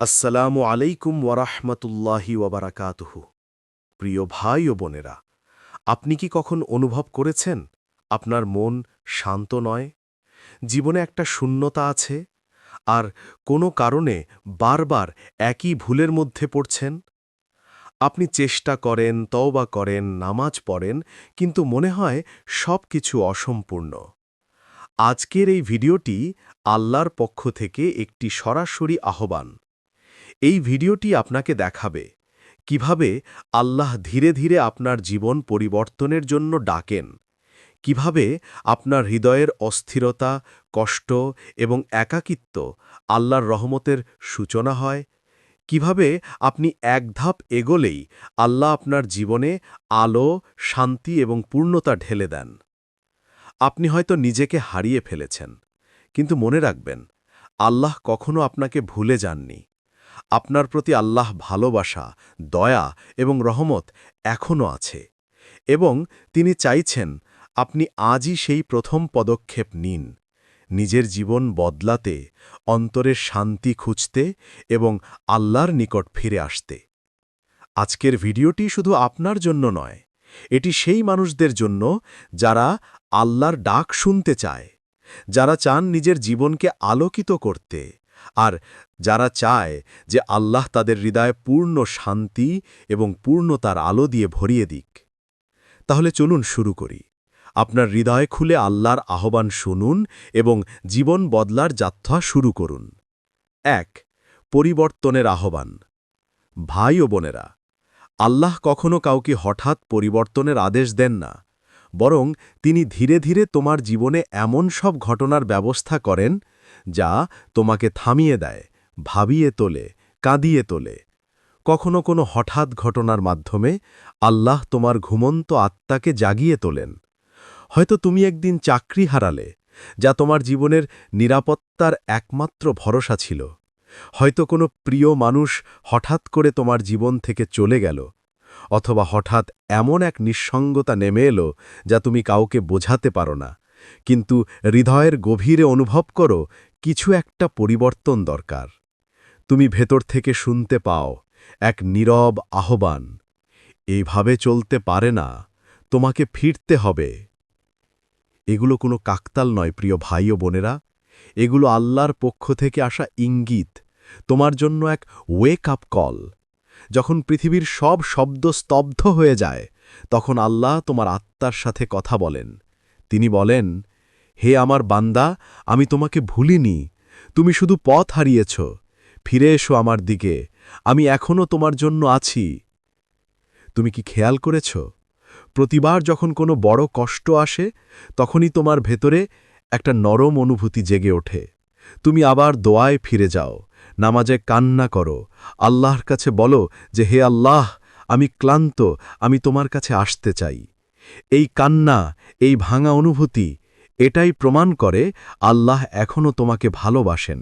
আসসালামু আলাইকুম ওয়ারাহমতুল্লাহি ওয়াবারাকাতুহু। প্রিয় ভাই ও বোনেরা, আপনি কি কখন অনুভব করেছেন আপনার মন শান্ত নয়? জীবনে একটা শূন্যতা আছে, আর কোনো কারণে বারবার একই ভুলের মধ্যে পড়ছেন? আপনি চেষ্টা করেন, তওবা করেন, নামাজ পড়েন, কিন্তু মনে হয় সব কিছু অসম্পূর্ণ। আজকের এই ভিডিওটি আল্লাহর পক্ষ থেকে একটি সরাসরি আহ্বান। এই ভিডিওটি আপনাকে দেখাবে কীভাবে আল্লাহ ধীরে ধীরে আপনার জীবন পরিবর্তনের জন্য ডাকেন, কীভাবে আপনার হৃদয়ের অস্থিরতা, কষ্ট এবং একাকিত্ব আল্লাহর রহমতের সূচনা হয়, কীভাবে আপনি এক ধাপ এগোলেই আল্লাহ আপনার জীবনে আলো, শান্তি এবং পূর্ণতা ঢেলে দেন। আপনি হয়তো নিজেকে হারিয়ে ফেলেছেন, কিন্তু মনে রাখবেন, আল্লাহ কখনো আপনাকে ভুলে যাননি। আপনার প্রতি আল্লাহ ভালোবাসা, দয়া এবং রহমত এখনও আছে এবং তিনি চাইছেন আপনি আজই সেই প্রথম পদক্ষেপ নিন। নিজের জীবন বদলাতে, অন্তরের শান্তি খুঁজতে এবং আল্লাহর নিকট ফিরে আসতে। আজকের ভিডিওটি শুধু আপনার জন্য নয়, এটি সেই মানুষদের জন্য যারা আল্লাহর ডাক শুনতে চায়, যারা চান নিজের জীবনকে আলোকিত করতে। আর যারা চায় যে আল্লাহ তাদের হৃদয়ে পূর্ণ শান্তি এবং পূর্ণতার আলো দিয়ে ভরিয়ে দিক। তাহলে চলুন শুরু করি। আপনার হৃদয় খুলে আল্লাহর আহ্বান শুনুন এবং জীবন বদলার যাত্রা শুরু করুন। এক, পরিবর্তনের আহ্বান। ভাই ও বোনেরা, আল্লাহ কখনো কাউকে হঠাৎ পরিবর্তনের আদেশ দেন না, বরং তিনি ধীরে ধীরে তোমার জীবনে এমন সব ঘটনার ব্যবস্থা করেন যা তোমাকে থামিয়ে দেয়, ভাবিয়ে তোলে, কাঁদিয়ে তোলে। কখনো কোনো হঠাৎ ঘটনার মাধ্যমে আল্লাহ তোমার ঘুমন্ত আত্মাকে জাগিয়ে তোলেন। হয়তো তুমি একদিন চাকরি হারালে, যা তোমার জীবনের নিরাপত্তার একমাত্র ভরসা ছিল। হয়তো কোনো প্রিয় মানুষ হঠাৎ করে তোমার জীবন থেকে চলে গেল, অথবা হঠাৎ এমন এক নিঃসঙ্গতা নেমে এলো যা তুমি কাউকে বোঝাতে পারো না। কিন্তু হৃদয়ের গভীরে অনুভব করো কিছু একটা পরিবর্তন দরকার। তুমি ভেতর থেকে শুনতে পাও এক নীরব আহ্বান এইভাবে চলতে পারে না, তোমাকে ফিরতে হবে। এগুলো কোনো কাকতাল নয়, প্রিয় ভাই ও বোনেরা। এগুলো আল্লাহর পক্ষ থেকে আসা ইঙ্গিত, তোমার জন্য এক ওয়েক আপ কল যখন পৃথিবীর সব শব্দ স্তব্ধ হয়ে যায়, তখন আল্লাহ তোমার আত্মার সাথে কথা বলেন। তিনি বলেন হে আমার বান্দা, আমি তোমাকে ভুলিনি, তুমি শুধু পথ হারিয়েছ, ফিরে এসো আমার দিকে, আমি এখনও তোমার জন্য আছি। তুমি কি খেয়াল করেছ? প্রতিবার যখন কোনো বড় কষ্ট আসে, তখনই তোমার ভেতরে একটা নরম অনুভূতি জেগে ওঠে। তুমি আবার দোয়ায় ফিরে যাও, নামাজে কান্না করো, আল্লাহর কাছে বলো যে, হে আল্লাহ, আমি ক্লান্ত, আমি তোমার কাছে আসতে চাই। এই কান্না, এই ভাঙা অনুভূতি এটাই প্রমাণ করে আল্লাহ এখনও তোমাকে ভালোবাসেন।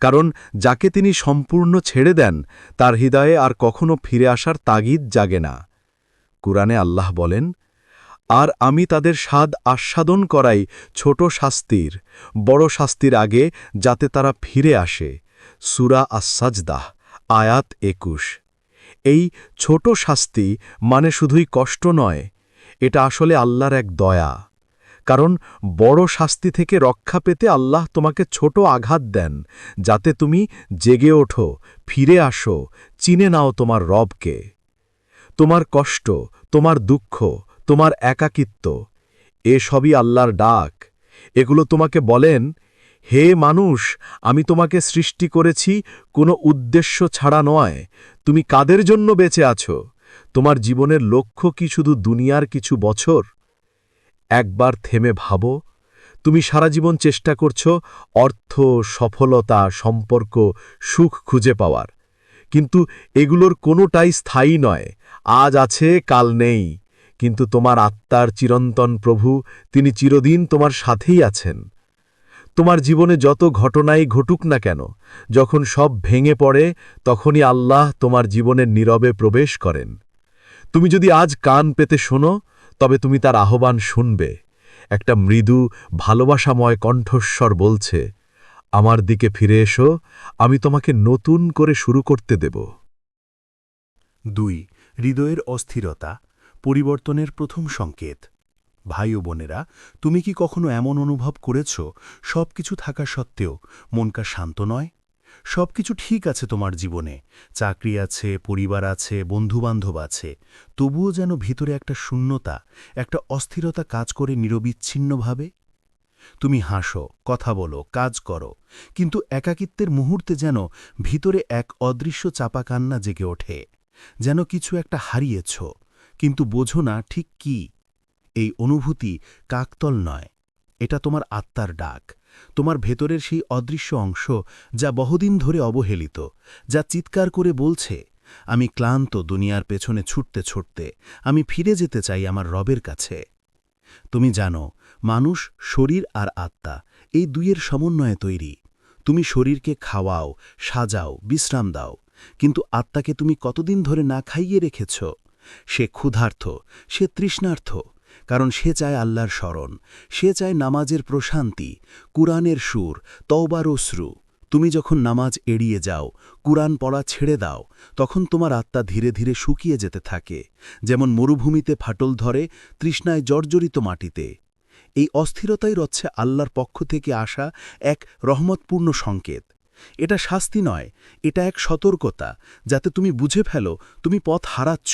কারণ যাকে তিনি সম্পূর্ণ ছেড়ে দেন, তার হৃদয়ে আর কখনো ফিরে আসার তাগিদ জাগে না। কুরআনে আল্লাহ বলেন, আর আমি তাদের স্বাদ আস্বাদন করাই ছোট শাস্তির, বড় শাস্তির আগে যাতে তারা ফিরে আসে। সুরা আসাজদাহ আয়াত একুশ। এই ছোট শাস্তি মানে শুধুই কষ্ট নয়, এটা আসলে আল্লাহর এক দয়া। কারণ বড় শাস্তি থেকে রক্ষা পেতে আল্লাহ তোমাকে ছোট আঘাত দেন, যাতে তুমি জেগে ওঠো, ফিরে আসো, চিনে নাও তোমার রবকে। তোমার কষ্ট, তোমার দুঃখ, তোমার একাকিত্ব, এ সবই আল্লাহর ডাক। এগুলো তোমাকে বলেন, হে মানুষ, আমি তোমাকে সৃষ্টি করেছি কোনো উদ্দেশ্য ছাড়া নয়। তুমি কাদের জন্য বেঁচে আছো? তোমার জীবনের লক্ষ্য কি শুধু দুনিয়ার কিছু বছর? একবার থেমে ভাবো, তুমি সারা জীবন চেষ্টা করছ অর্থ, সফলতা, সম্পর্ক, সুখ খুঁজে পাওয়ার। কিন্তু এগুলোর কোনোটাই স্থায়ী নয়। আজ আছে, কাল নেই। কিন্তু তোমার আত্মার চিরন্তন প্রভু, তিনি চিরদিন তোমার সাথেই আছেন। তোমার জীবনে যত ঘটনাই ঘটুক না কেন, যখন সব ভেঙে পড়ে, তখনই আল্লাহ তোমার জীবনের নীরবে প্রবেশ করেন। তুমি যদি আজ কান পেতে শোনো তবে তুমি তার আহ্বান শুনবে। একটা মৃদু, ভালোবাসাময় কণ্ঠস্বর বলছে, আমার দিকে ফিরে এসো, আমি তোমাকে নতুন করে শুরু করতে দেব। দুই, হৃদয়ের অস্থিরতা, পরিবর্তনের প্রথম সংকেত। ভাই ও বোনেরা, তুমি কি কখনো এমন অনুভব করেছ? সব কিছু থাকা সত্ত্বেও মনকা শান্ত নয়? সব কিছু ঠিক আছে তোমার জীবনে। চাকরি আছে, পরিবার আছে, বন্ধুবান্ধব আছে। তবুও যেন ভিতরে একটা শূন্যতা, একটা অস্থিরতা কাজ করে নিরবিচ্ছিন্নভাবে। তুমি হাসো, কথা বলো, কাজ করো, কিন্তু একাকিত্বের মুহূর্তে যেন ভিতরে এক অদৃশ্য চাপা কান্না জেগে ওঠে। যেন কিছু একটা হারিয়েছ, কিন্তু বোঝো না ঠিক কি। এই অনুভূতি কাকতল নয়, এটা তোমার আত্মার ডাক। তোমার ভেতরের সেই অদৃশ্য অংশ যা বহুদিন ধরে অবহেলিত, যা চিৎকার করে বলছে, আমি ক্লান্ত দুনিয়ার পেছনে ছুটতে ছুটতে, আমি ফিরে যেতে চাই আমার রবের কাছে। তুমি জানো, মানুষ শরীর আর আত্মা এই দুইয়ের সমন্বয়ে তৈরি। তুমি শরীরকে খাওয়াও, সাজাও, বিশ্রাম দাও, কিন্তু আত্মাকে তুমি কতদিন ধরে না খাইয়ে রেখেছ? সে ক্ষুধার্থ, সে তৃষ্ণার্থ কারণ সে চায় আল্লাহর স্মরণ, সে চায় নামাজের প্রশান্তি, কুরআনের সুর, তওবার অশ্রু তুমি যখন নামাজ এড়িয়ে যাও, কুরআন পড়া ছেড়ে দাও, তখন তোমার আত্মা ধীরে ধীরে শুকিয়ে যেতে থাকে, যেমন মরুভূমিতে ফাটল ধরে, তৃষ্ণায় জর্জরিত মাটিতে। এই অস্থিরতাই রচ্ছে আল্লাহর পক্ষ থেকে আসা এক রহমতপূর্ণ সংকেত। এটা শাস্তি নয়, এটা এক সতর্কতা, যাতে তুমি বুঝে ফেলো, তুমি পথ হারাচ্ছ।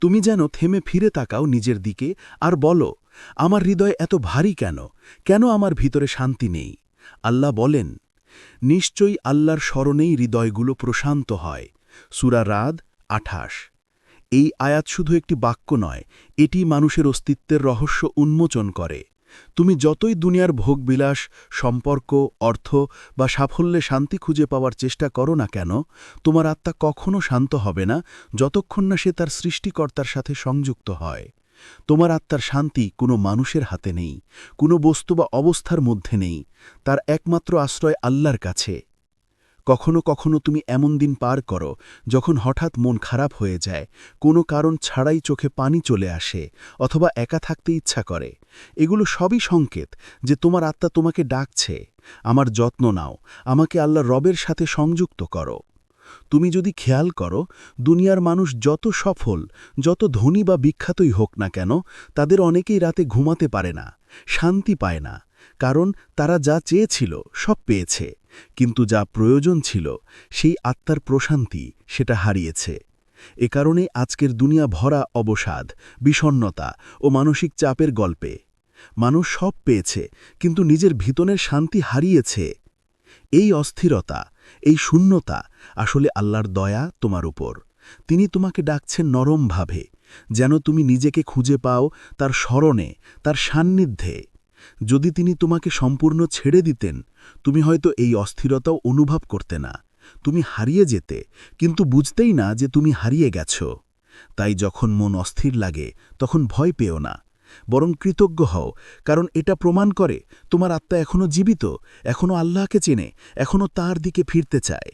তুমি যেন থেমে ফিরে তাকাও নিজের দিকে আর বলো, আমার হৃদয় এত ভারী কেন? কেন আমার ভিতরে শান্তি নেই? আল্লাহ বলেন, নিশ্চয়ই আল্লাহর স্মরণেই হৃদয়গুলো প্রশান্ত হয়। সুরা রাদ আঠাশ। এই আয়াত শুধু একটি বাক্য নয়, এটি মানুষের অস্তিত্বের রহস্য উন্মোচন করে। তুমি যতই দুনিয়ার ভোগবিলাস, সম্পর্ক, অর্থ বা সাফল্যে শান্তি খুঁজে পাওয়ার চেষ্টা করো না কেন, তোমার আত্মা কখনও শান্ত হবে না যতক্ষণ না সে তার সৃষ্টিকর্তার সাথে সংযুক্ত হয়। তোমার আত্মার শান্তি কোনো মানুষের হাতে নেই, কোনো বস্তু বা অবস্থার মধ্যে নেই, তার একমাত্র আশ্রয় আল্লাহর কাছে। কখনো কখনো তুমি এমন দিন পার করো যখন হঠাৎ মন খারাপ হয়ে যায়, কোনো কারণ ছাড়াই চোখে পানি চলে আসে অথবা একা থাকতে ইচ্ছা করে। এগুলো সবই সংকেত যে তোমার আত্মা তোমাকে ডাকছে, আমার যত্ন নাও, আমাকে আল্লাহ রবের সাথে সংযুক্ত করো। তুমি যদি খেয়াল করো, দুনিয়ার মানুষ যত সফল, যত ধনী বা বিখ্যাতই হোক না কেন, তাদের অনেকেই রাতে ঘুমাতে পারে না, শান্তি পায় না, কারণ তারা যা চেয়েছিল সব পেয়েছে। কিন্তু যা প্রয়োজন ছিল, সেই আত্মার প্রশান্তি সেটা হারিয়েছে। এ কারণে আজকের দুনিয়া ভরা অবসাদ বিষণ্নতা ও মানসিক চাপের গল্পে। মানুষ সব পেয়েছে, কিন্তু নিজের ভিতনের শান্তি হারিয়েছে। এই অস্থিরতা, এই শূন্যতা আসলে আল্লাহর দয়া তোমার উপর। তিনি তোমাকে ডাকছেন নরমভাবে যেন তুমি নিজেকে খুঁজে পাও তার স্মরণে, তার সান্নিধ্যে। যদি তিনি তোমাকে সম্পূর্ণ ছেড়ে দিতেন, তুমি হয়তো এই অস্থিরতাও অনুভব করতে না। তুমি হারিয়ে যেতে, কিন্তু বুঝতেই না যে তুমি হারিয়ে গেছ। তাই যখন মন অস্থির লাগে, তখন ভয় পেও না। বরং কৃতজ্ঞ হও, কারণ এটা প্রমাণ করে, তোমার আত্মা এখনও জীবিত এখনও আল্লাহকে চেনে এখনও তার দিকে ফিরতে চায়।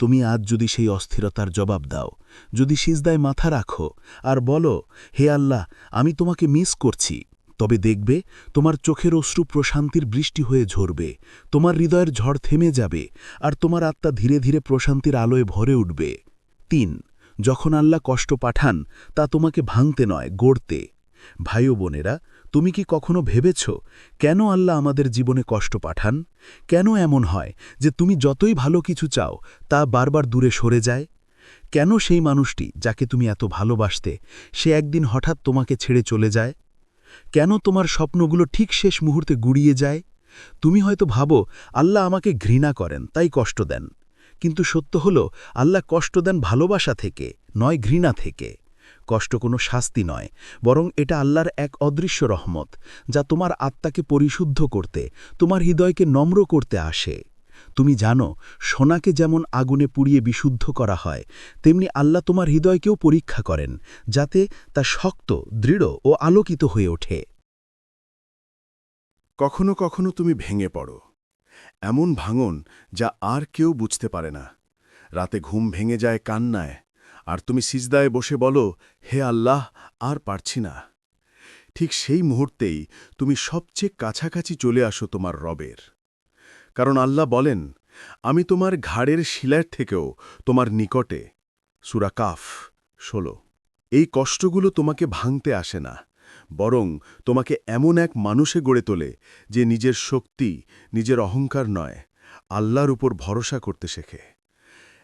তুমি আজ যদি সেই অস্থিরতার জবাব দাও, যদি সিজদায় মাথা রাখো, আর বলো, হে আল্লাহ, আমি তোমাকে মিস করছি। তবে দেখবে তোমার চোখের অশ্রু প্রশান্তির বৃষ্টি হয়ে ঝরবে, তোমার হৃদয়ের ঝড় থেমে যাবে, আর তোমার আত্মা ধীরে ধীরে প্রশান্তির আলোয় ভরে উঠবে। তিন, যখন আল্লাহ কষ্ট পাঠান, তা তোমাকে ভাঙতে নয়, গড়তে। ভাই বোনেরা, তুমি কি কখনো ভেবেছ, কেন আল্লাহ আমাদের জীবনে কষ্ট পাঠান? কেন এমন হয় যে তুমি যতই ভালো কিছু চাও, তা বারবার দূরে সরে যায়? কেন সেই মানুষটি যাকে তুমি এত ভালোবাসতে, সে একদিন হঠাৎ তোমাকে ছেড়ে চলে যায়? কেন তোমার স্বপ্নগুলো ঠিক শেষ মুহূর্তে গুড়িয়ে যায়? তুমি হয়তো ভাবো, আল্লাহ আমাকে ঘৃণা করেন, তাই কষ্ট দেন। কিন্তু সত্য হল, আল্লাহ কষ্ট দেন ভালোবাসা থেকে, নয় ঘৃণা থেকে। কষ্ট কোনো শাস্তি নয়, বরং এটা আল্লাহর এক অদৃশ্য রহমত, যা তোমার আত্মাকে পরিশুদ্ধ করতে, তোমার হৃদয়কে নম্র করতে আসে। তুমি জানো, সোনাকে যেমন আগুনে পুড়িয়ে বিশুদ্ধ করা হয়, তেমনি আল্লাহ তোমার হৃদয়কেও পরীক্ষা করেন, যাতে তা শক্ত, দৃঢ় ও আলোকিত হয়ে ওঠে। কখনো কখনো তুমি ভেঙে পড়ো। এমন ভাঙন যা আর কেউ বুঝতে পারে না। রাতে ঘুম ভেঙে যায় কান্নায়, আর তুমি সিজদায় বসে বলো, হে আল্লাহ, আর পারছি না। ঠিক সেই মুহূর্তেই তুমি সবচেয়ে কাছাকাছি চলে আসো তোমার রবের। কারণ আল্লাহ বলেন, আমি তোমার ঘাড়ের শিলার থেকেও তোমার নিকটে। সুরা কাফ, ষোলো। এই কষ্টগুলো তোমাকে ভাঙতে আসে না, বরং তোমাকে এমন এক মানুষে গড়ে তোলে যে নিজের শক্তি, নিজের অহংকার নয়, আল্লাহর উপর ভরসা করতে শেখে।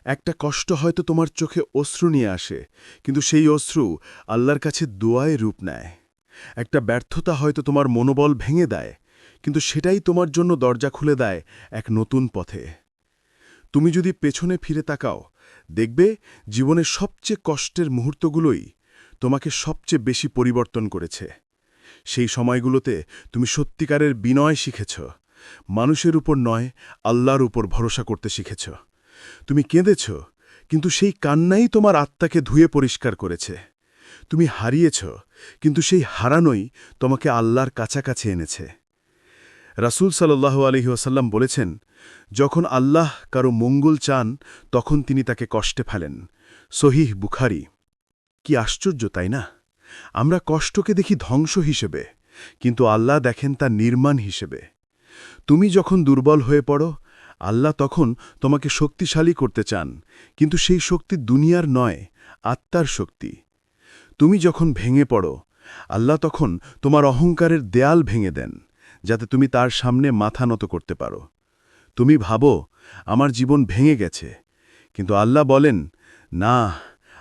একটা কষ্ট হয়তো তোমার চোখে অশ্রু নিয়ে আসে, কিন্তু সেই অশ্রু আল্লাহর কাছে দোয়ায় রূপ নেয়। একটা ব্যর্থতা হয়তো তোমার মনোবল ভেঙে দেয় কিন্তু সেটাই তোমার জন্য দরজা খুলে দেয় এক নতুন পথে। তুমি যদি পেছনে ফিরে তাকাও, দেখবে জীবনের সবচেয়ে কষ্টের মুহূর্তগুলোই তোমাকে সবচেয়ে বেশি পরিবর্তন করেছে। সেই সময়গুলোতে তুমি সত্যিকারের বিনয় শিখেছ, মানুষের উপর নয়, আল্লাহর উপর ভরসা করতে শিখেছ। তুমি কেঁদেছ, কিন্তু সেই কান্নাই তোমার আত্মাকে ধুয়ে পরিষ্কার করেছে। তুমি হারিয়েছ, কিন্তু সেই হারানোই তোমাকে আল্লাহর কাছাকাছি এনেছে। রাসূল সাল্লাহ আলহি ওসাল্লাম বলেছেন, যখন আল্লাহ কারও মঙ্গল চান, তখন তিনি তাকে কষ্টে ফেলেন। সহিহ বুখারি। কি আশ্চর্য, তাই না? আমরা কষ্টকে দেখি ধ্বংস হিসেবে, কিন্তু আল্লাহ দেখেন তা নির্মাণ হিসেবে। তুমি যখন দুর্বল হয়ে পড়ো, আল্লাহ তখন তোমাকে শক্তিশালী করতে চান, কিন্তু সেই শক্তি দুনিয়ার নয়, আত্মার শক্তি। তুমি যখন ভেঙে পড়ো, আল্লাহ তখন তোমার অহংকারের দেয়াল ভেঙে দেন। যাতে তুমি তার সামনে মাথা নত করতে পারো। তুমি ভাবো, আমার জীবন ভেঙে গেছে। কিন্তু আল্লাহ বলেন, না,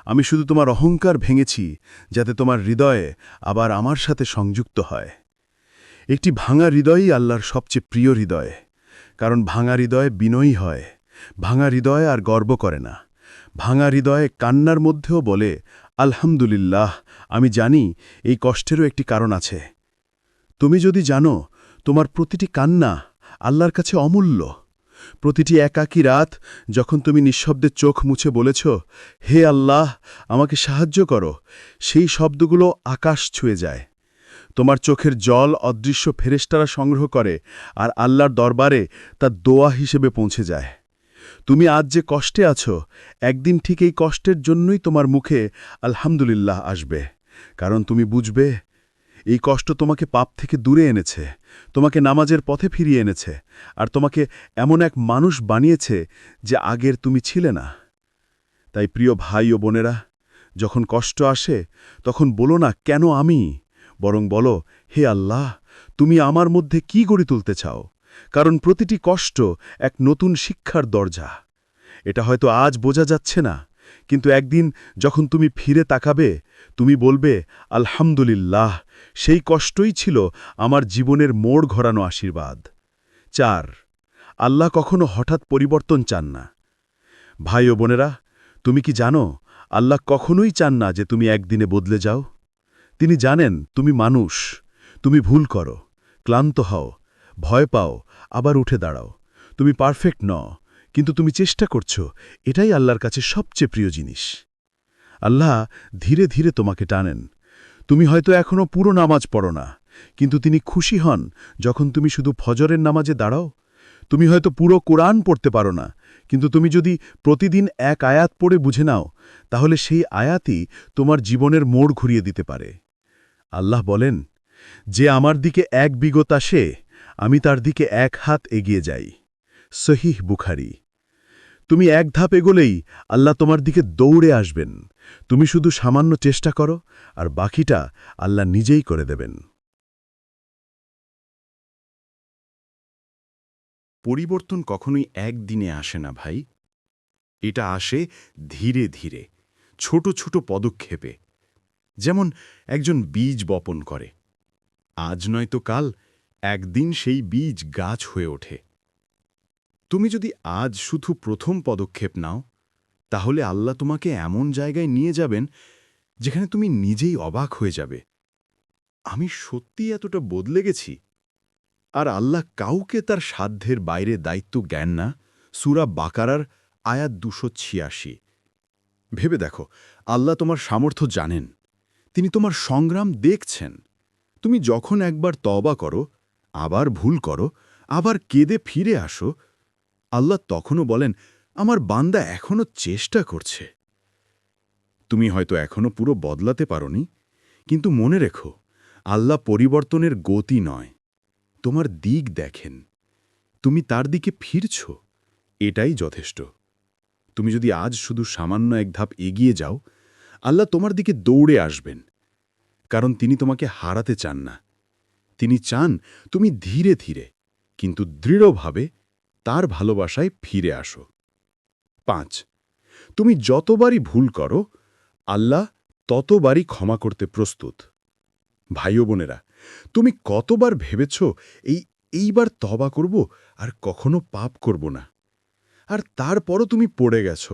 আমি শুধু তোমার অহংকার ভেঙেছি, যাতে তোমার হৃদয়ে আবার আমার সাথে সংযুক্ত হয়। একটি ভাঙা হৃদয়ই আল্লাহর সবচেয়ে প্রিয় হৃদয়। কারণ ভাঙা হৃদয় বিনয়ী হয়। ভাঙা হৃদয় আর গর্ব করে না। ভাঙা হৃদয়ে কান্নার মধ্যেও বলে, আলহামদুলিল্লাহ, আমি জানি এই কষ্টেরও একটি কারণ আছে। তুমি যদি জানো তোমার প্রতিটি কান্না আল্লাহর কাছে অমূল্য। প্রতিটি একাকী রাত যখন তুমি নিঃশব্দে চোখ মুছে বলেছ, হে আল্লাহ, আমাকে সাহায্য করো সেই শব্দগুলো আকাশ ছুঁয়ে যায়। তোমার চোখের জল অদৃশ্য ফেরেস্তারা সংগ্রহ করে আর আল্লাহর দরবারে তা দোয়া হিসেবে পৌঁছে যায়। তুমি আজ যে কষ্টে আছো, একদিন ঠিক এই কষ্টের জন্যই তোমার মুখে আলহামদুলিল্লাহ আসবে। কারণ তুমি বুঝবে, এই কষ্ট তোমাকে পাপ থেকে দূরে এনেছে। তোমাকে নামাজের পথে ফিরিয়ে এনেছে, আর তোমাকে এমন এক মানুষ বানিয়েছে যে আগের তুমি ছিলে না। তাই প্রিয় ভাই ও বোনেরা, যখন কষ্ট আসে, তখন বলো না, কেন আমি? বরং বলো, হে আল্লাহ, তুমি আমার মধ্যে কি গড়ে তুলতে চাও? কারণ প্রতিটি কষ্ট এক নতুন শিক্ষার দরজা। এটা হয়তো আজ বোঝা যাচ্ছে না, কিন্তু একদিন যখন তুমি ফিরে তাকাবে, তুমি বলবে, আলহামদুলিল্লাহ সেই কষ্টই ছিল আমার জীবনের মোড় ঘোরানো আশীর্বাদ। চার, আল্লাহ কখনো হঠাৎ পরিবর্তন চান না। ভাই ও বোনেরা, তুমি কি জানো, আল্লাহ কখনোই চান না যে তুমি একদিনে বদলে যাও? তিনি জানেন তুমি মানুষ, তুমি ভুল করো, ক্লান্ত হও, ভয় পাও, আবার উঠে দাঁড়াও। তুমি পারফেক্ট ন কিন্তু তুমি চেষ্টা করছ, এটাই আল্লাহর কাছে সবচেয়ে প্রিয় জিনিস। আল্লাহ ধীরে ধীরে তোমাকে টানেন তুমি হয়তো এখনও পুরো নামাজ পড়ো না, কিন্তু তিনি খুশি হন যখন তুমি শুধু ফজরের নামাজে দাঁড়াও। তুমি হয়তো পুরো কোরআন পড়তে পারো না, কিন্তু তুমি যদি প্রতিদিন এক আয়াত পড়ে বুঝে নাও, তাহলে সেই আয়াতই তোমার জীবনের মোড় ঘুরিয়ে দিতে পারে। আল্লাহ বলেন, যে আমার দিকে এক বিগত আসে, আমি তার দিকে এক হাত এগিয়ে যাই। সহিহ বুখারি। তুমি এক ধাপ এগোলেই আল্লাহ তোমার দিকে দৌড়ে আসবেন। তুমি শুধু সামান্য চেষ্টা করো, আর বাকিটা আল্লাহ নিজেই করে দেবেন। পরিবর্তন কখনোই একদিনে আসে না ভাই। এটা আসে ধীরে ধীরে, ছোট ছোট পদক্ষেপে। যেমন একজন বীজ বপন করে। আজ নয়তো কাল, একদিন সেই বীজ গাছ হয়ে ওঠে। তুমি যদি আজ শুধু প্রথম পদক্ষেপ নাও, তাহলে আল্লাহ তোমাকে এমন জায়গায় নিয়ে যাবেন যেখানে তুমি নিজেই অবাক হয়ে যাবে। আমি সত্যি এতটা বদলে গেছি? আর আল্লাহ কাউকে তার সাধ্যের বাইরে দায়িত্ব জ্ঞান না। সুরা বাকারার আয়াত দুশো ছিয়াশি। ভেবে দেখো, আল্লাহ তোমার সামর্থ্য জানেন। তিনি তোমার সংগ্রাম দেখছেন। তুমি যখন একবার তবা করো, আবার ভুল করো, আবার কেঁদে ফিরে আসো আল্লাহ তখনও বলেন, আমার বান্দা এখনও চেষ্টা করছে। তুমি হয়তো এখনও পুরো বদলাতে পারোনি, কিন্তু মনে রেখো, আল্লাহ পরিবর্তনের গতি নয়, তোমার দিক দেখেন, তুমি তার দিকে ফিরছ, এটাই যথেষ্ট। তুমি যদি আজ শুধু সামান্য এক ধাপ এগিয়ে যাও, আল্লাহ তোমার দিকে দৌড়ে আসবেন, কারণ তিনি তোমাকে হারাতে চান না। তিনি চান তুমি ধীরে ধীরে, কিন্তু দৃঢ়ভাবে তার ভালোবাসায় ফিরে আসো। পাঁচ, তুমি যতবারই ভুল করো, আল্লাহ ততবারই ক্ষমা করতে প্রস্তুত। ভাই বোনেরা, তুমি কতবার ভেবেছ এই, এইবার তবা করব আর কখনো পাপ করব না? আর তারপরও তুমি পড়ে গেছ।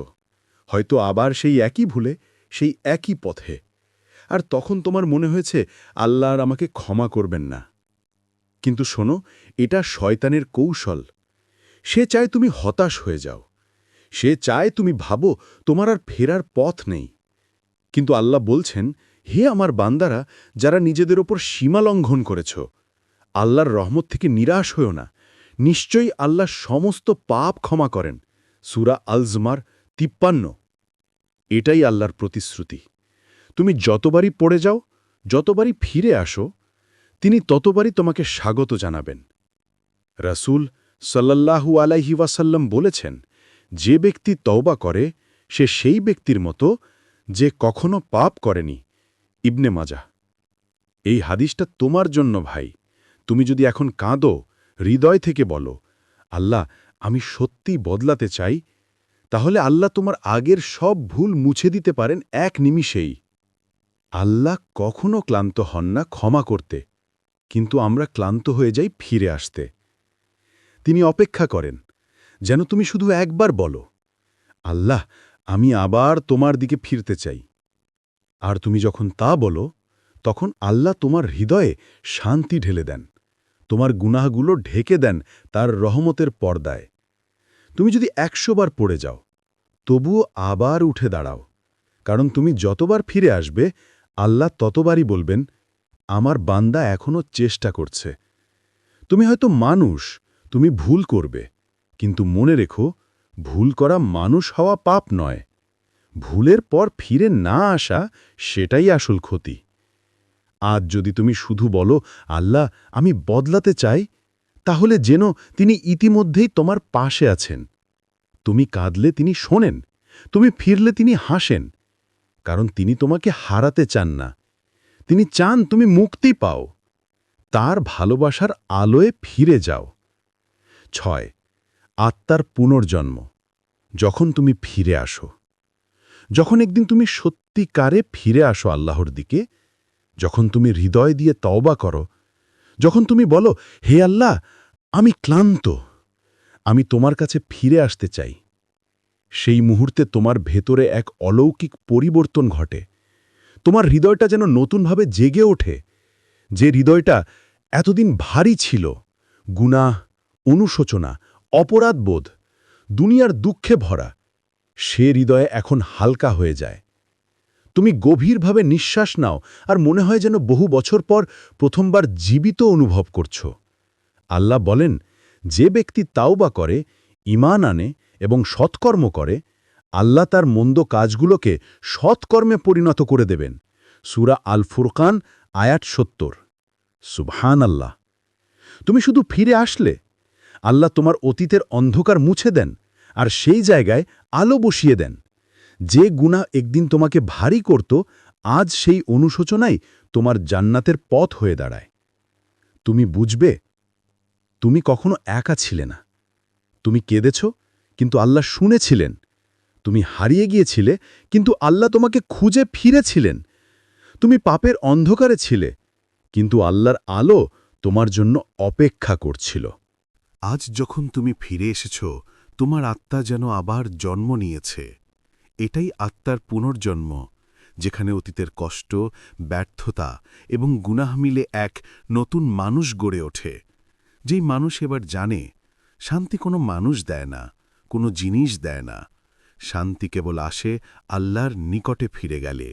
হয়তো আবার সেই একই ভুলে, সেই একই পথে। আর তখন তোমার মনে হয়েছে, আল্লাহ আর আমাকে ক্ষমা করবেন না। কিন্তু শোনো, এটা শয়তানের কৌশল। সে চায় তুমি হতাশ হয়ে যাও। সে চায় তুমি ভাবো তোমার আর ফেরার পথ নেই। কিন্তু আল্লাহ বলছেন, হে আমার বান্দারা, যারা নিজেদের ওপর সীমা লঙ্ঘন করেছ, আল্লাহর রহমত থেকে নিরাশ হয়েও না। নিশ্চয়ই আল্লাহ সমস্ত পাপ ক্ষমা করেন। সুরা আলজমার তিপ্পান্ন। এটাই আল্লাহর প্রতিশ্রুতি। তুমি যতবারই পড়ে যাও, যতবারই ফিরে আসো, তিনি ততবারই তোমাকে স্বাগত জানাবেন। রাসূল সাল্লাল্লাহু আলাইহি ওয়াসাল্লাম বলেছেন, যে ব্যক্তি তওবা করে, সে সেই ব্যক্তির মতো যে কখনো পাপ করেনি। ইবনে মাজা এই হাদিসটা তোমার জন্য ভাই। তুমি যদি এখন কাঁদো, হৃদয় থেকে বলো, আল্লাহ, আমি সত্যি বদলাতে চাই, তাহলে আল্লাহ তোমার আগের সব ভুল মুছে দিতে পারেন এক নিমিষেই। আল্লাহ কখনো ক্লান্ত হন না ক্ষমা করতে, কিন্তু আমরা ক্লান্ত হয়ে যাই ফিরে আসতে। তিনি অপেক্ষা করেন, যেন তুমি শুধু একবার বলো, আল্লাহ, আমি আবার তোমার দিকে ফিরতে চাই। আর তুমি যখন তা বলো, তখন আল্লাহ তোমার হৃদয়ে শান্তি ঢেলে দেন, তোমার গুনাহগুলো ঢেকে দেন তার রহমতের পর্দায়। তুমি যদি একশো বার পড়ে যাও, তবুও আবার উঠে দাঁড়াও, কারণ তুমি যতবার ফিরে আসবে, আল্লাহ ততবারই বলবেন, আমার বান্দা এখনও চেষ্টা করছে। তুমি হয়তো মানুষ তুমি ভুল করবে, কিন্তু মনে রেখো, ভুল করা মানুষ হওয়া পাপ নয়। ভুলের পর ফিরে না আসা সেটাই আসল ক্ষতি। আজ যদি তুমি শুধু বলো, আল্লাহ, আমি বদলাতে চাই তাহলে যেন তিনি ইতিমধ্যেই তোমার পাশে আছেন। তুমি কাঁদলে তিনি শোনেন, তুমি ফিরলে তিনি হাসেন, কারণ তিনি তোমাকে হারাতে চান না। তিনি চান তুমি মুক্তি পাও। তার ভালোবাসার আলোয় ফিরে যাও। ছয়, আত্মার পুনর্জন্ম, যখন তুমি ফিরে আসো। যখন একদিন তুমি সত্যিকারে ফিরে আসো আল্লাহর দিকে, যখন তুমি হৃদয় দিয়ে তওবা করো, যখন তুমি বলো, হে আল্লাহ, আমি ক্লান্ত, আমি তোমার কাছে ফিরে আসতে চাই। সেই মুহূর্তে তোমার ভেতরে এক অলৌকিক পরিবর্তন ঘটে। তোমার হৃদয়টা যেন নতুনভাবে জেগে ওঠে। যে হৃদয়টা এতদিন ভারী ছিল, গুনাহ অনুশোচনা, অপরাধবোধ, দুনিয়ার দুঃখে ভরা, সে হৃদয়ে এখন হালকা হয়ে যায়। তুমি গভীরভাবে নিঃশ্বাস নাও আর মনে হয় যেন বহু বছর পর প্রথমবার জীবিত অনুভব করছ। আল্লাহ বলেন, যে ব্যক্তি তাওবা করে ইমান আনে এবং সৎকর্ম করে, আল্লাহ তার মন্দ কাজগুলোকে সৎকর্মে পরিণত করে দেবেন। সুরা আল ফুরকান আয়াত সত্তর। সুবহান আল্লাহ তুমি শুধু ফিরে আসলে? আল্লাহ তোমার অতীতের অন্ধকার মুছে দেন আর সেই জায়গায় আলো বসিয়ে দেন। যে গুণা একদিন তোমাকে ভারী করত, আজ সেই অনুশোচনাই তোমার জান্নাতের পথ হয়ে দাঁড়ায়। তুমি বুঝবে, তুমি কখনো একা ছিলে না। তুমি কেঁদেছ, কিন্তু আল্লাহ শুনেছিলেন। তুমি হারিয়ে গিয়েছিলে, কিন্তু আল্লাহ তোমাকে খুঁজে ফিরেছিলেন। তুমি পাপের অন্ধকারে ছিলে, কিন্তু আল্লাহর আলো তোমার জন্য অপেক্ষা করছিল। আজ যখন তুমি ফিরে এসেছ, তোমার আত্মা যেন আবার জন্ম নিয়েছে। এটাই আত্মার পুনর্জন্ম, যেখানে অতীতের কষ্ট, ব্যর্থতা এবং গুনাহ মিলে এক নতুন মানুষ গড়ে ওঠে। যেই মানুষ এবার জানে, শান্তি কোনো মানুষ দেয় না, কোনো জিনিস দেয় না। শান্তি কেবল আসে আল্লাহর নিকটে ফিরে গেলে।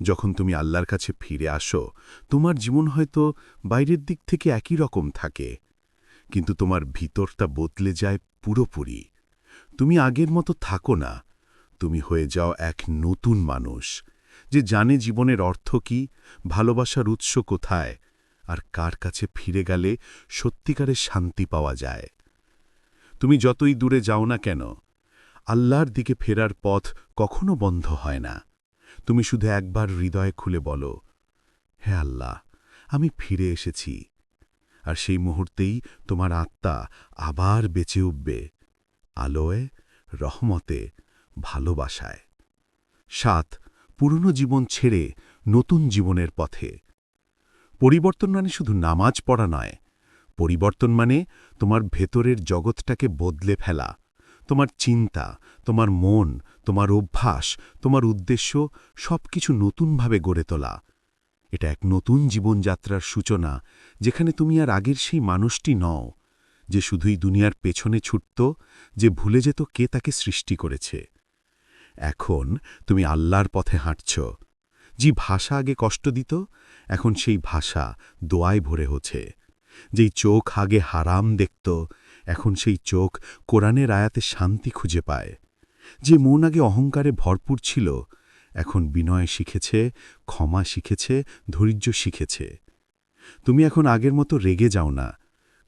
যখন তুমি আল্লাহর কাছে ফিরে আসো, তোমার জীবন হয়তো বাইরের দিক থেকে একই রকম থাকে। কিন্তু তোমার ভিতরটা বদলে যায় পুরোপুরি। তুমি আগের মতো থাকো না। তুমি হয়ে যাও এক নতুন মানুষ, যে জানে জীবনের অর্থ কি, ভালোবাসার উৎস কোথায়, আর কার কাছে ফিরে গেলে সত্যিকারের শান্তি পাওয়া যায়। তুমি যতই দূরে যাও না কেন, আল্লাহর দিকে ফেরার পথ কখনো বন্ধ হয় না। তুমি শুধু একবার হৃদয় খুলে বলো, হে আল্লাহ, আমি ফিরে এসেছি। আর সেই মুহূর্তেই তোমার আত্মা আবার বেঁচে উঠবে, আলোয়, রহমতে, ভালোবাসায়। সাত, পুরনো জীবন ছেড়ে নতুন জীবনের পথে। পরিবর্তন মানে শুধু নামাজ পড়া নয়। পরিবর্তন মানে তোমার ভেতরের জগৎটাকে বদলে ফেলা। তোমার চিন্তা, তোমার মন, তোমার অভ্যাস, তোমার উদ্দেশ্য সব কিছু নতুনভাবে গড়ে তোলা। এটা এক নতুন জীবনযাত্রার সূচনা, যেখানে তুমি আর আগের সেই মানুষটি নও, যে শুধুই দুনিয়ার পেছনে ছুটত, যে ভুলে যেত কে তাকে সৃষ্টি করেছে। এখন তুমি আল্লাহর পথে হাঁটছ, যে ভাষা আগে কষ্ট দিত, এখন সেই ভাষা দোয়ায় ভরে হচ্ছে। যেই চোখ আগে হারাম দেখত, এখন সেই চোখ কোরআনের আয়াতে শান্তি খুঁজে পায়। যে মন আগে অহংকারে ভরপুর ছিল এখন বিনয় শিখেছে, ক্ষমা শিখেছে, ধৈর্য শিখেছে। তুমি এখন আগের মতো রেগে যাও না,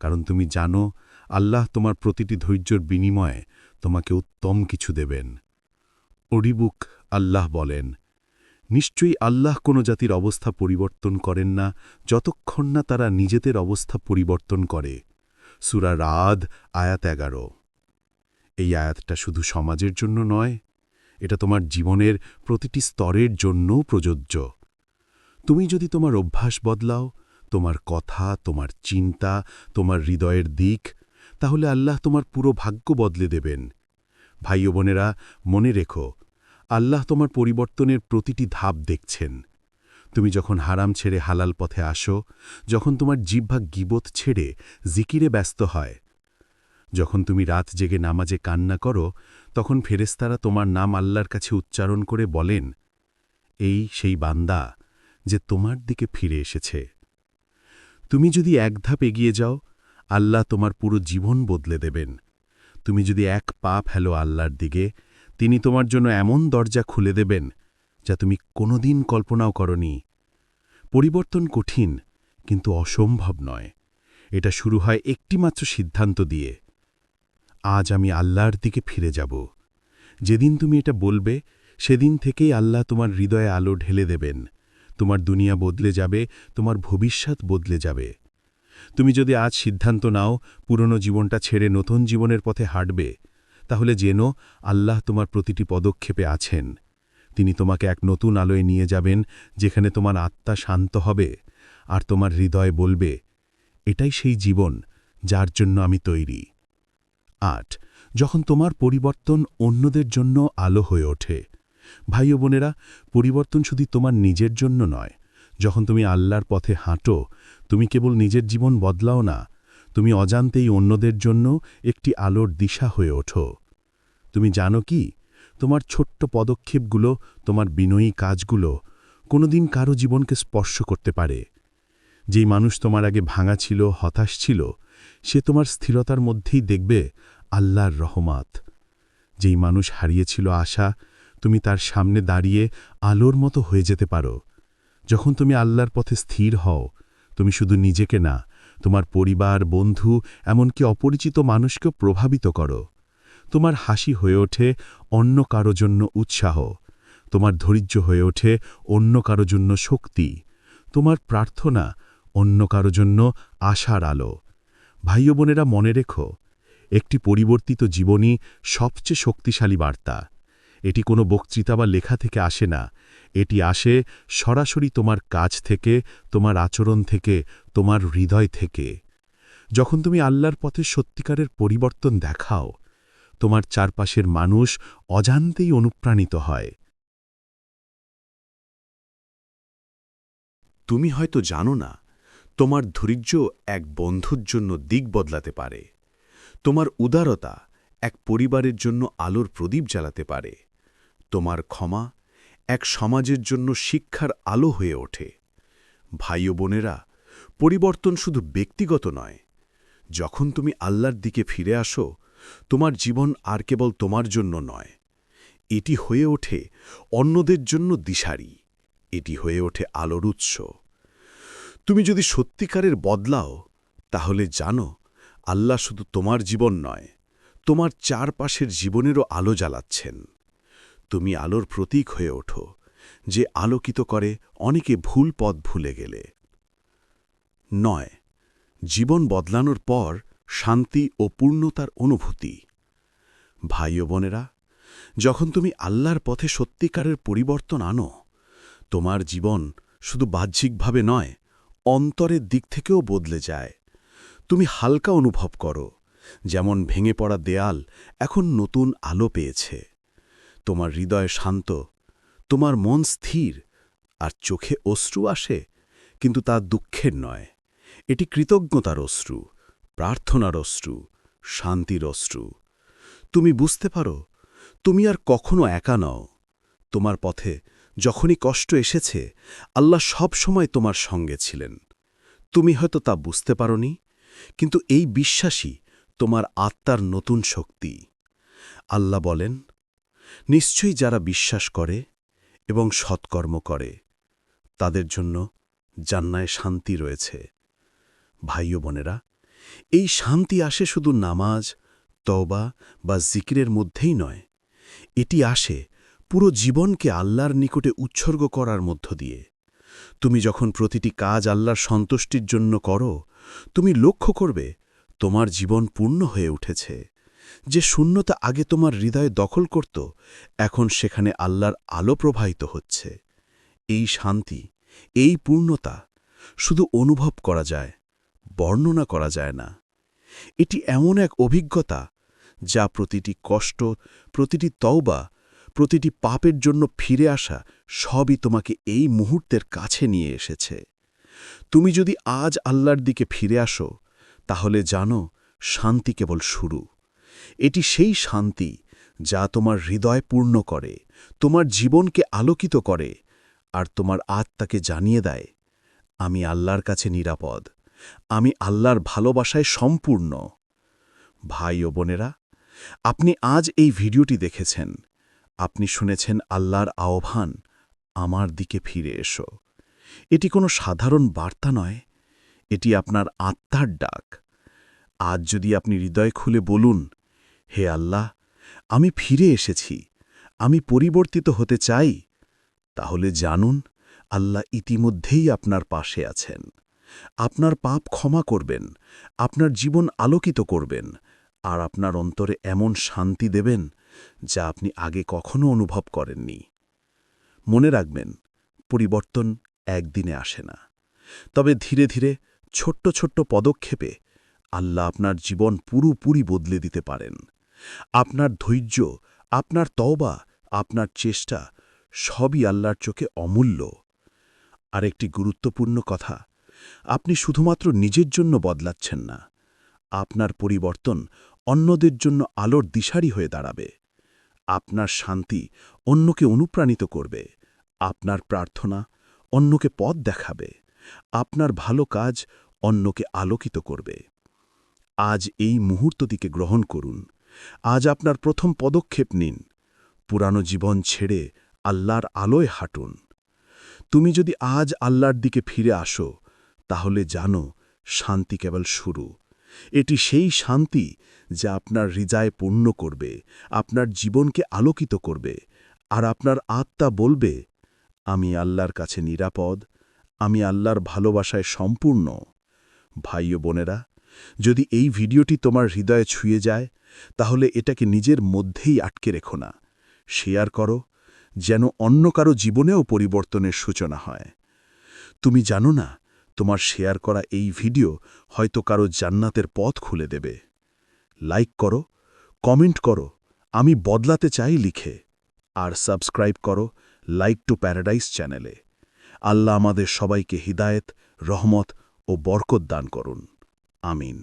কারণ তুমি জানো আল্লাহ তোমার প্রতিটি ধৈর্যর বিনিময়ে তোমাকে উত্তম কিছু দেবেন। অডিবুক আল্লাহ বলেন, নিশ্চয়ই আল্লাহ কোনো জাতির অবস্থা পরিবর্তন করেন না, যতক্ষণ না তারা নিজেদের অবস্থা পরিবর্তন করে। সুরা রাদ, আয়াত এগারো। এই আয়াতটা শুধু সমাজের জন্য নয় এটা তোমার জীবনের প্রতিটি স্তরের জন্যও প্রযোজ্য। তুমি যদি তোমার অভ্যাস বদলাও, তোমার কথা, তোমার চিন্তা, তোমার হৃদয়ের দিক, তাহলে আল্লাহ তোমার পুরো ভাগ্য বদলে দেবেন। ভাই বোনেরা, মনে রেখো, আল্লাহ তোমার পরিবর্তনের প্রতিটি ধাপ দেখছেন। তুমি যখন হারাম ছেড়ে হালাল পথে আসো, যখন তোমার জিহ্বা গিবত ছেড়ে জিকিরে ব্যস্ত হয়, যখন তুমি রাত জেগে নামাজে কান্না করো তখন ফেরেস্তারা তোমার নাম আল্লাহর কাছে উচ্চারণ করে বলেন, এই সেই বান্দা যে তোমার দিকে ফিরে এসেছে। তুমি যদি এক ধাপ এগিয়ে যাও, আল্লাহ তোমার পুরো জীবন বদলে দেবেন। তুমি যদি এক পা ফেলো আল্লাহর দিকে, তিনি তোমার জন্য এমন দরজা খুলে দেবেন যা তুমি কোনোদিন কল্পনাও করনি। পরিবর্তন কঠিন, কিন্তু অসম্ভব নয়। এটা শুরু হয় একটিমাত্র সিদ্ধান্ত দিয়ে। আজ আমি আল্লাহর দিকে ফিরে যাব। যেদিন তুমি এটা বলবে, সেদিন থেকেই আল্লাহ তোমার হৃদয়ে আলো ঢেলে দেবেন। তোমার দুনিয়া বদলে যাবে, তোমার ভবিষ্যৎ বদলে যাবে। তুমি যদি আজ সিদ্ধান্ত নাও, পুরনো জীবনটা ছেড়ে নতুন জীবনের পথে হাঁটবে, তাহলে যেন আল্লাহ তোমার প্রতিটি পদক্ষেপে আছেন। তিনি তোমাকে এক নতুন আলোয় নিয়ে যাবেন, যেখানে তোমার আত্মা শান্ত হবে আর তোমার হৃদয় বলবে, এটাই সেই জীবন যার জন্য আমি তৈরি। আট, যখন তোমার পরিবর্তন অন্যদের জন্য আলো হয়ে ওঠে। ভাই ও বোনেরা, পরিবর্তন শুধু তোমার নিজের জন্য নয়। যখন তুমি আল্লাহর পথে হাঁটো, তুমি কেবল নিজের জীবন বদলাও না। তুমি অজান্তেই অন্যদের জন্য একটি আলোর দিশা হয়ে ওঠো। তুমি জানো কি? তোমার ছোট্ট পদক্ষেপগুলো, তোমার বিনয়ী কাজগুলো কোনোদিন কারও জীবনকে স্পর্শ করতে পারে। যেই মানুষ তোমার আগে ভাঙা ছিল, হতাশ ছিল সে তোমার স্থিরতার মধ্যেই দেখবে আল্লাহর রহমাত। যেই মানুষ হারিয়েছিল আশা, তুমি তার সামনে দাঁড়িয়ে আলোর মতো হয়ে যেতে পারো। যখন তুমি আল্লাহর পথে স্থির হও, তুমি শুধু নিজেকে না, তোমার পরিবার, বন্ধু, এমনকি অপরিচিত মানুষকেও প্রভাবিত করো। তোমার হাসি হয়ে ওঠে অন্য কারও জন্য উৎসাহ। তোমার ধৈর্য হয়ে ওঠে অন্য কারও জন্য শক্তি। তোমার প্রার্থনা অন্য কারও জন্য আশার আলো। ভাই বোনেরা মনে রেখো, একটি পরিবর্তিত জীবনই সবচেয়ে শক্তিশালী বার্তা। এটি কোনো বক্তৃতা বা লেখা থেকে আসে না। এটি আসে সরাসরি তোমার কাজ থেকে, তোমার আচরণ থেকে, তোমার হৃদয় থেকে। যখন তুমি আল্লাহর পথে সত্যিকারের পরিবর্তন দেখাও, তোমার চারপাশের মানুষ অজান্তেই অনুপ্রাণিত হয়। তুমি হয়তো জানো না তোমার ধৈর্য এক বন্ধুর জন্য দিক বদলাতে পারে। তোমার উদারতা এক পরিবারের জন্য আলোর প্রদীপ জ্বালাতে পারে। তোমার ক্ষমা এক সমাজের জন্য শিক্ষার আলো হয়ে ওঠে। ভাই ও বোনেরা, পরিবর্তন শুধু ব্যক্তিগত নয়। যখন তুমি আল্লাহর দিকে ফিরে আসো, তোমার জীবন আর কেবল তোমার জন্য নয়। এটি হয়ে ওঠে অন্যদের জন্য দিশারি। এটি হয়ে ওঠে আলোর উৎস। তুমি যদি সত্যিকারের বদলাও, তাহলে জানো, আল্লাহ শুধু তোমার জীবন নয়, তোমার চারপাশের জীবনেরও আলো জ্বালাচ্ছেন। তুমি আলোর প্রতীক হয়ে ওঠো, যে আলোকিত করে অনেকে ভুল পথ ভুলে গেলে। নয়, জীবন বদলানোর পর শান্তি ও পূর্ণতার অনুভূতি। ভাই ও বোনেরা, যখন তুমি আল্লাহর পথে সত্যিকারের পরিবর্তন আনো, তোমার জীবন শুধু বাহ্যিকভাবে নয় অন্তরের দিক থেকেও বদলে যায়। তুমি হালকা অনুভব করো, যেমন ভেঙে পড়া দেয়াল এখন নতুন আলো পেয়েছে। তোমার হৃদয় শান্ত, তোমার মন স্থির, আর চোখে অশ্রু আসে, কিন্তু তা দুঃখের নয়। এটি কৃতজ্ঞতার অশ্রু, প্রার্থনার অশ্রু, শান্তির অশ্রু। তুমি বুঝতে পারো, তুমি আর কখনো একা নও। তোমার পথে যখনই কষ্ট এসেছে, আল্লাহ সব সময় তোমার সঙ্গে ছিলেন। তুমি হয়তো তা বুঝতে পারোনি, কিন্তু এই বিশ্বাসই তোমার আত্মার নতুন শক্তি। আল্লাহ বলেন, নিশ্চয়ই যারা বিশ্বাস করে এবং সৎকর্ম করে, তাদের জন্য জান্নায় শান্তি রয়েছে। ভাই বোনেরা, এই শান্তি আসে শুধু নামাজ, তওবা বা জিকিরের মধ্যেই নয়, এটি আসে পুরো জীবনকে আল্লাহর নিকটে উৎসর্গ করার মধ্য দিয়ে। তুমি যখন প্রতিটি কাজ আল্লাহর সন্তুষ্টির জন্য করো, তুমি লক্ষ্য করবে তোমার জীবন পূর্ণ হয়ে উঠেছে। যে শূন্যতা আগে তোমার হৃদয়ে দখল করত, এখন সেখানে আল্লাহর আলো প্রবাহিত হচ্ছে। এই শান্তি, এই পূর্ণতা শুধু অনুভব করা যায়, বর্ণনা করা যায় না। এটি এমন এক অভিজ্ঞতা যা প্রতিটি কষ্ট, প্রতিটি তওবা প্রতিটি পাপের জন্য ফিরে আসা সবই তোমাকে এই মুহূর্তের কাছে নিয়ে এসেছে। তুমি যদি আজ আল্লাহর দিকে ফিরে আসো, তাহলে জানো শান্তি কেবল শুরু। এটি সেই শান্তি যা তোমার হৃদয় পূর্ণ করে, তোমার জীবনকে আলোকিত করে, আর তোমার আত্মাকে জানিয়ে দেয়, আমি আল্লাহর কাছে নিরাপদ, আমি আল্লাহর ভালোবাসায় সম্পূর্ণ। ভাই ও বোনেরা, আপনি আজ এই ভিডিওটি দেখেছেন। আপনি শুনেছেন আল্লাহর আহ্বান, আমার দিকে ফিরে এসো। এটি কোনো সাধারণ বার্তা নয়, এটি আপনার আত্মার ডাক। আজ যদি আপনি হৃদয় খুলে বলুন, হে আল্লাহ, আমি ফিরে এসেছি, আমি পরিবর্তিত হতে চাই, তাহলে জানুন, আল্লাহ ইতিমধ্যেই আপনার পাশে আছেন। আপনার পাপ ক্ষমা করবেন, আপনার জীবন আলোকিত করবেন, আর আপনার অন্তরে এমন শান্তি দেবেন যা আপনি আগে কখনো অনুভব করেননি। মনে রাখবেন, পরিবর্তন একদিনে আসে না। তবে ধীরে ধীরে ছোট্ট ছোট্ট পদক্ষেপে আল্লাহ আপনার জীবন পুরোপুরি বদলে দিতে পারেন। আপনার ধৈর্য, আপনার তওবা, আপনার চেষ্টা সবই আল্লাহর চোখে অমূল্য। আরেকটি গুরুত্বপূর্ণ কথা, আপনি শুধুমাত্র নিজের জন্য বদলাচ্ছেন না, আপনার পরিবর্তন অন্যদের জন্য আলোর দিশারি হয়ে দাঁড়াবে। আপনার শান্তি অন্যকে অনুপ্রাণিত করবে, আপনার প্রার্থনা অন্যকে পথ দেখাবে, আপনার ভালো কাজ অন্যকে আলোকিত করবে। আজ এই মুহূর্তটিকে গ্রহণ করুন, আজ আপনার প্রথম পদক্ষেপ নিন, পুরানো জীবন ছেড়ে আল্লাহর আলোয় হাঁটুন। তুমি যদি আজ আল্লাহর দিকে ফিরে আসো, তাহলে জানো শান্তি কেবল শুরু। এটি সেই শান্তি যা আপনার হৃদয় পূর্ণ করবে, আপনার জীবনকে আলোকিত করবে, আর আপনার আত্মা বলবে, আমি আল্লাহর কাছে নিরাপদ, আমি আল্লাহর ভালোবাসায় সম্পূর্ণ। ভাই ও বোনেরা, যদি এই ভিডিওটি তোমার হৃদয়ে ছুঁয়ে যায়, তাহলে এটাকে নিজের মধ্যেই আটকে রেখো না। শেয়ার করো, যেন অন্য কারও জীবনেও পরিবর্তনের সূচনা হয়। তুমি জানো না তোমার শেয়ার করা এই ভিডিও হয়তো কারও জান্নাতের পথ খুলে দেবে। লাইক করো, কমেন্ট করো, আমি বদলাতে চাই লিখে। আর সাবস্ক্রাইব করো লাইক টু প্যারাডাইস চ্যানেলে। আল্লাহ আমাদের সবাইকে হিদায়েত, রহমত ও বরকত দান করুন। আমিন।